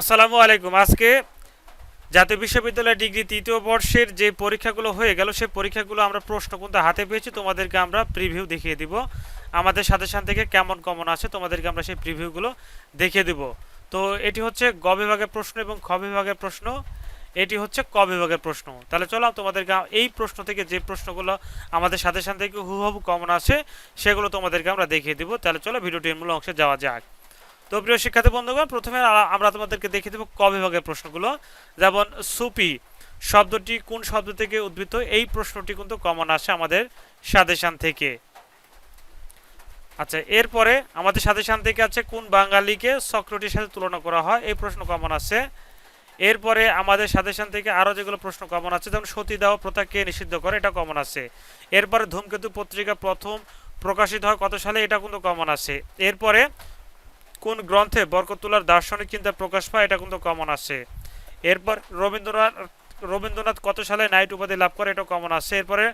আসসালামু আলাইকুম। আজকে জাতীয় বিশ্ববিদ্যালয় ডিগ্রি তৃতীয় বর্ষের যে পরীক্ষাগুলো হয়ে গেল সেই পরীক্ষাগুলো আমরা প্রশ্ন কিন্তু হাতে পেয়েছি তোমাদেরকে আমরা প্রিভিউ দেখিয়ে দিব। আমাদের সাজেশন থেকে কেমন কমন আছে তোমাদেরকে আমরা সেই প্রিভিউগুলো দেখিয়ে দিব। তো এটি হচ্ছে গ বিভাগের প্রশ্ন এবং খ বিভাগের প্রশ্ন। এটি হচ্ছে ক বিভাগের প্রশ্ন। তাহলে চলো তোমাদেরকে এই প্রশ্ন থেকে যে প্রশ্নগুলো আমাদের সাজেশন থেকে হুহবু কমন আছে, সেগুলো তোমাদেরকে আমরা দেখিয়ে দিব। তাহলে চলো ভিডিওটির মূল অংশে যাওয়া যাক। তো প্রিয় শিক্ষার্থী বন্ধুগণ, প্রথমে আমরা তোমাদেরকে দেখিয়ে দেবো ক বিভাগের প্রশ্নগুলো। যেমন, সুপি শব্দটি কোন শব্দ থেকে উদ্ভূত? এই প্রশ্নটি কিন্তু কমন আসে আমাদের সাজেশন থেকে। আচ্ছা এরপরে আমাদের সাদেশান থেকে আছে কোন বাঙালিকে সক্রেটির সাথে তুলনা করা হয়? এই প্রশ্ন কমন আছে এরপরে আমাদের সাজেশন থেকে আরও যেগুলো প্রশ্ন কমন আছে, যেমন সতীদাহ প্রথাকে নিষিদ্ধ করে, এটা কমন আছে এরপরে ধূমকেতু পত্রিকা প্রথম প্রকাশিত হয় কত সালে? এটা কিন্তু কমন আছে এরপরে কোন গ্রন্থে বরকতুল্লার দার্শনিক চিন্তা প্রকাশ পায়, এটা কিন্তু কমন আছে। এরপর রবীন্দ্রনাথ রবীন্দ্রনাথ কত সালে নাইট উপাধি লাভ করে, এটা কমন আছে। এরপরে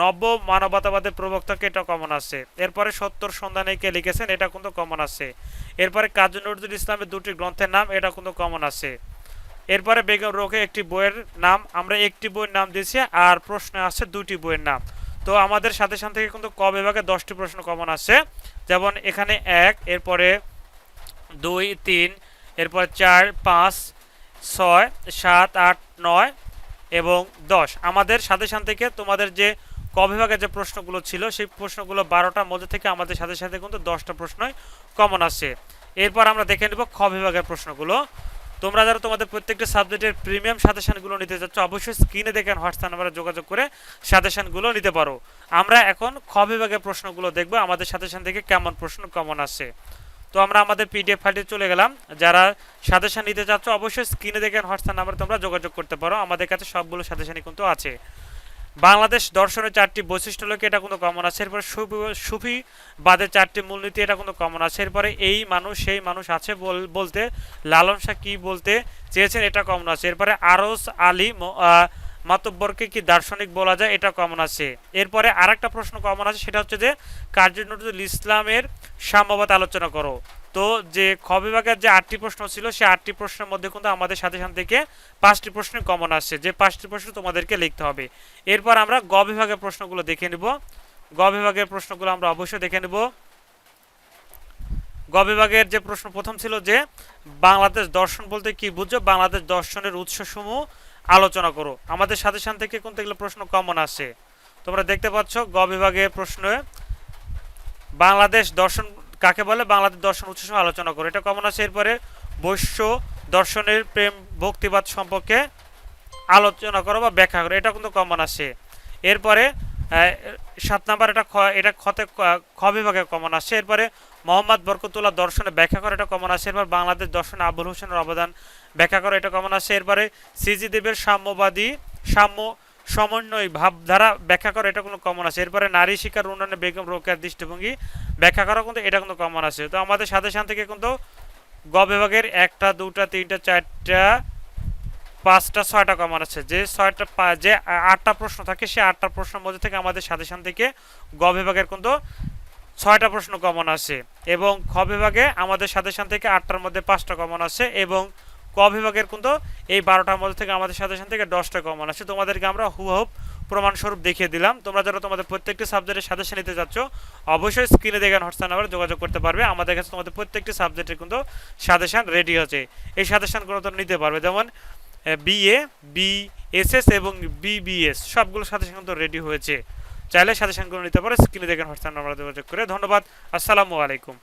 নব্য মানবতাবাদের প্রবক্তাকে এটা কমন আছে। এরপরে সত্তর সন্ধানে কে লিখেছেন, এটা কিন্তু কমন আছে। এরপরে কাজী নজরুল ইসলামের দুটি গ্রন্থের নাম, এটা কিন্তু কমন আছে। এরপরে বেগম রোকে একটি বইয়ের নাম, আমরা একটি বইয়ের নাম দিয়েছি, আর প্রশ্নে আছে দুটি বইয়ের নাম। তো আমাদের সাথে সাথে কিন্তু ক বিভাগে দশটি প্রশ্ন কমন আছে। যেমন এখানে এক, এরপরে দুই, তিন, এরপর চার, পাঁচ, ছয়, সাত, আট, নয় এবং দশ। আমাদের সাজেশন থেকে তোমাদের যে ক বিভাগের যে প্রশ্নগুলো ছিল, সেই প্রশ্নগুলো বারোটার মধ্যে থেকে আমাদের সাথে সাথে কিন্তু দশটা প্রশ্নই কমন আসে এরপর আমরা দেখে নেব খ বিভাগের প্রশ্নগুলো। তোমরা যারা তোমাদের প্রত্যেকটা সাবজেক্টের প্রিমিয়াম সাজেশনগুলো নিতে চাচ্ছ, অবশ্যই স্ক্রিনে দেখেন হোয়াটসঅ্যাপ নাম্বারে যোগাযোগ করে সাজেশনগুলো নিতে পারো। আমরা এখন খ বিভাগের প্রশ্নগুলো দেখব। আমাদের সাজেশন থেকে কেমন প্রশ্ন কমন আসে তো আমরা আমাদের পিডিএফ ফাইলটি চলে গেলাম। যারা সাজেশন নিতে চাচ্ছ, অবশ্যই স্ক্রিনে দেখেন হোয়াটসঅ্যাপ নাম্বারে তোমরা যোগাযোগ করতে পারো। আমাদের কাছে সবগুলো সাজেশনই কিন্তু আছে। বাংলাদেশ দর্শনের চারটি বৈশিষ্ট্য লোকে এটা কিন্তু কমন আছে। এরপরে সুফি- সুফিবাদের চারটি মূলনীতি, এটা কিন্তু কমন আছে। এরপরে এই মানুষ, সেই মানুষ আছে বল- বলতে, লালন শাহ কি বলতে চেয়েছেন, এটা কমন আছে। এরপরে আরস আলী মাতব্বরকে কি দার্শনিক বলা যায়? এটা কমন আছে। এরপরে আরেকটা প্রশ্ন কমন আছে, সেটা হচ্ছে যে কাজী নজরুল ইসলামের সাম্যবাদ আলোচনা করো। তো যে খ যে আটটি প্রশ্ন ছিল সেই আটটি প্রশ্নের মধ্যে কিন্তু আমাদের সাথে সাথে থেকে পাঁচটি প্রশ্ন কমন আসছে। যে পাঁচটি প্রশ্ন তোমাদেরকে লিখতে হবে। এরপর আমরা গ বিভাগের প্রশ্নগুলো দেখে নেব। গ বিভাগের প্রশ্নগুলো আমরা অবশ্যই দেখে নেব। গ বিভাগের যে প্রশ্ন প্রথম ছিল যে, বাংলাদেশ দর্শন বলতে কি বুঝছ বাংলাদেশ দর্শনের উৎসসমূহ আলোচনা করো। আমাদের সাথে সাথে থেকে কোন এগুলো প্রশ্ন কমন আসে? তোমরা দেখতে পাচ্ছ, গ বিভাগে প্রশ্নে বাংলাদেশ দর্শন, কাকে বলে? বাংলাদেশ দর্শন উৎস আলোচনা করো। এটা কমন আছে এরপরে বৈশ্য দর্শনের প্রেম, ভক্তিবাদ সম্পর্কে আলোচনা করো বা ব্যাখ্যা করো। এটা কিন্তু কমন আসে। এরপরে সাত নাম্বার এটা এটা খতে ক- খ বিভাগে কমন আসছে। এরপরে মোহাম্মদ বরকতুল্লাহ দর্শনে ব্যাখ্যা করে এটা কমন আসে এরপর বাংলাদেশ দর্শনে আবুল হোসেনের অবদান ব্যাখ্যা করে এটা কমন আসে এরপরে সিজি দেবের সাম্যবাদী, সাম্য সমন্বয় ভাবধারা ব্যাখ্যা করে এটা কোনো কমন আছে এরপরে নারী শিক্ষার উন্নয়নে বেগম রোকেয়ার দৃষ্টিভঙ্গি ব্যাখ্যা করা কিন্তু এটা কিন্তু কমন আছে তো আমাদের সাথে সাথে থেকে কিন্তু গ বিভাগের একটা, দুটা, তিনটা, চারটা পাঁচটা, ছয়টা কমন আছে। যে ছয়টা যে আটটা প্রশ্ন থাকে সেই আটটা প্রশ্নের মধ্যে থেকে আমাদের সাজেশন থেকে গ বিভাগের কিন্তু ছয়টা প্রশ্ন কমন আছে এবং খ বিভাগে আমাদের সাজেশন থেকে আটটার মধ্যে পাঁচটা কমন আছে এবং ক বিভাগের কিন্তু এই বারোটার মধ্যে থেকে আমাদের সাজেশন থেকে দশটা কমন আছে। তোমাদেরকে আমরা হুবহুব প্রমাণস্বরূপ দেখিয়ে দিলাম। তোমরা যারা তোমাদের প্রত্যেকটি সাবজেক্টের সাজেশন নিতে চাচ্ছ অবশ্যই স্ক্রিনে দেখেন হোয়াটসঅ্যাপ নাম্বারে যোগাযোগ করতে পারবে। আমাদের কাছে তোমাদের প্রত্যেকটি সাবজেক্টের কিন্তু সাজেশন রেডি আছে। এই সাজেশনগুলো তোমরা নিতে পারবে। যেমন বিএ বিএসএস এবং বিবিএস সবগুলো সাথে সাথে রেডি হয়েছে। চাইলে সাথে সাথে নিতে পারে স্ক্রিনে দেখেন হোয়াটসঅ্যাপ নাম্বার যোগাযোগ করে। ধন্যবাদ, আসসালামু আলাইকুম।